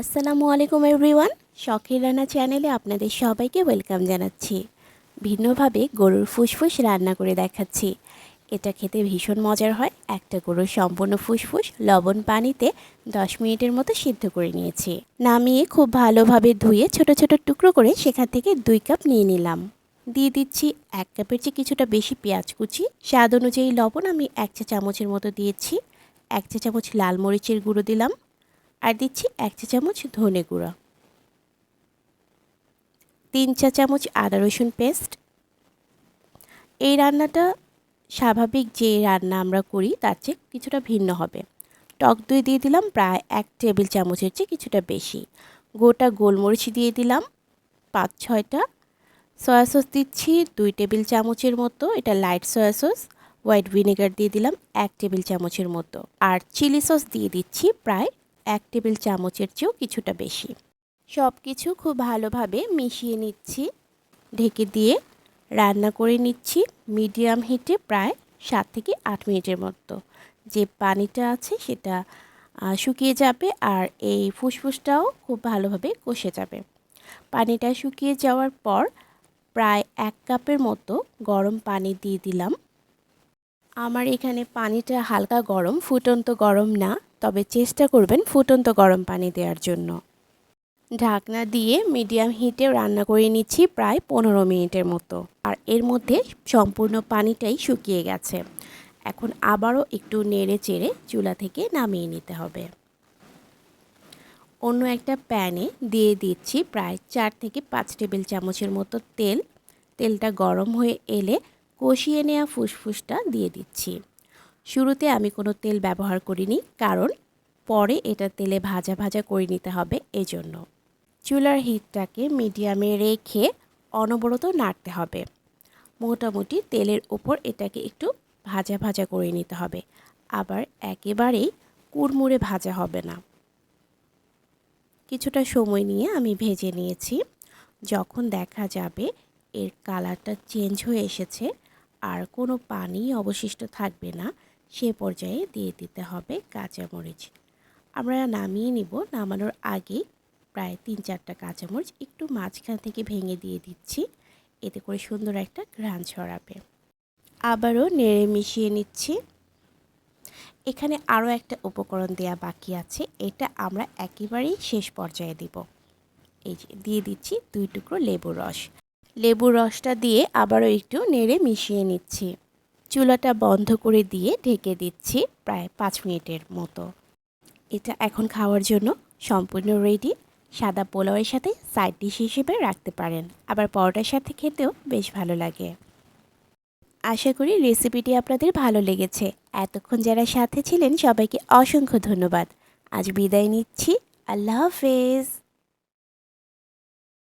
আসসালামু আলাইকুম এভরিওয়ান, শখের রান্না চ্যানেলে আপনাদের সবাইকে ওয়েলকাম জানাচ্ছি। ভিন্নভাবে গরুর ফুসফুস রান্না করে দেখাচ্ছি। এটা খেতে ভীষণ মজার হয়, একটা গরুর সম্পূর্ণ ফুসফুস লবণ পানিতে দশ মিনিটের মতো সিদ্ধ করে নিয়েছি। নামিয়ে খুব ভালোভাবে ধুয়ে ছোট ছোট টুকরো করে সেখান থেকে দুই কাপ নিয়ে নিলাম। দিয়ে দিচ্ছি এক কাপের চেয়ে কিছুটা বেশি পেঁয়াজ কুচি। স্বাদ অনুযায়ী লবণ আমি এক চা চামচের মতো দিয়েছি। এক চা চামচ লাল মরিচের গুঁড়ো দিলাম। আর দিচ্ছি এক চা চামচ ধনে গুঁড়া। তিন চা চামচ আদা রসুন পেস্ট। এই রান্নাটা স্বাভাবিক যে রান্না আমরা করি, তার চেয়ে কিছুটা ভিন্ন হবে। টক দই দিয়ে দিলাম প্রায় এক টেবিল চামচের চেয়ে কিছুটা বেশি। গোটা গোলমরিচ দিয়ে দিলাম পাঁচ ছয়টা। সয়া সস দিচ্ছি দুই টেবিল চামচের মতো, এটা light soya sauce, white vinegar দিয়ে দিলাম এক টেবিল চামচের মতো। আর চিলি সস দিয়ে দিচ্ছি প্রায় এক টেবিল চামচের চেয়েও কিছুটা বেশি। সব কিছু খুব ভালোভাবে মিশিয়ে নিচ্ছি। ঢেকে দিয়ে রান্না করে নিচ্ছি মিডিয়াম হিটে প্রায় সাত থেকে আট মিনিটের মতো। যে পানিটা আছে সেটা শুকিয়ে যাবে আর এই ফুসফুসটাও খুব ভালোভাবে কষে যাবে। পানিটা শুকিয়ে যাওয়ার পর প্রায় এক কাপের মতো গরম পানি দিয়ে দিলাম। আমার এখানে পানিটা হালকা গরম, ফুটন্ত গরম না, তবে চেষ্টা করবেন ফুটন্ত গরম পানি দেওয়ার জন্য। ঢাকনা দিয়ে মিডিয়াম হিটে রান্না করে নিচ্ছি প্রায় পনেরো মিনিটের মতো। আর এর মধ্যে সম্পূর্ণ পানিটাই শুকিয়ে গেছে। এখন আবারও একটু নেড়ে চেড়ে চুলা থেকে নামিয়ে নিতে হবে। অন্য একটা প্যানে দিয়ে দিচ্ছি প্রায় চার থেকে পাঁচ টেবিল চামচের মতো তেল। তেলটা গরম হয়ে এলে কষিয়ে নেওয়া ফুসফুসটা দিয়ে দিচ্ছি। শুরুতে আমি কোনো তেল ব্যবহার করিনি, কারণ পরে এটা তেলে ভাজা ভাজা করে নিতে হবে এজন্য। চুলার হিটটাকে মিডিয়ামে রেখে অনবরত নাড়তে হবে। মোটামুটি তেলের ওপর এটাকে একটু ভাজা ভাজা করে নিতে হবে। আবার একেবারেই কুড়মুড়ে ভাজা হবে না। কিছুটা সময় নিয়ে আমি ভেজে নিয়েছি। যখন দেখা যাবে এর কালারটা চেঞ্জ হয়ে এসেছে আর কোনো পানি অবশিষ্ট থাকবে না, সে পর্যায়ে দিয়ে দিতে হবে কাঁচামরিচ। আমরা নামিয়ে নিব। নামানোর আগে প্রায় তিন চারটা কাঁচামরিচ একটু মাঝখান থেকে ভেঙে দিয়ে দিচ্ছি। এতে করে সুন্দর একটা ঘ্রাণ ছড়াবে। আবারও নেড়ে মিশিয়ে নিচ্ছি। এখানে আরও একটা উপকরণ দেয়া বাকি আছে। এটা আমরা একেবারেই শেষ পর্যায়ে দিব। এই যে, দিয়ে দিচ্ছি দুই টুকরো লেবুর রস। লেবুর রসটা দিয়ে আবারও একটু নেড়ে মিশিয়ে নিচ্ছি। চুলাটা বন্ধ করে দিয়ে ঢেকে দিচ্ছি প্রায় পাঁচ মিনিটের মতো। এটা এখন খাওয়ার জন্য সম্পূর্ণ রেডি সাদা পোলাওয়ের সাথে সাইড ডিশ হিসেবে রাখতে পারেন। আবার পরোটার সাথে খেতেও বেশ ভালো লাগে। আশা করি রেসিপিটি আপনাদের ভালো লেগেছে। এতক্ষণ যারা সাথে ছিলেন সবাইকে অসংখ্য ধন্যবাদ। আজ বিদায় নিচ্ছি। আল্লাহ হাফেজ।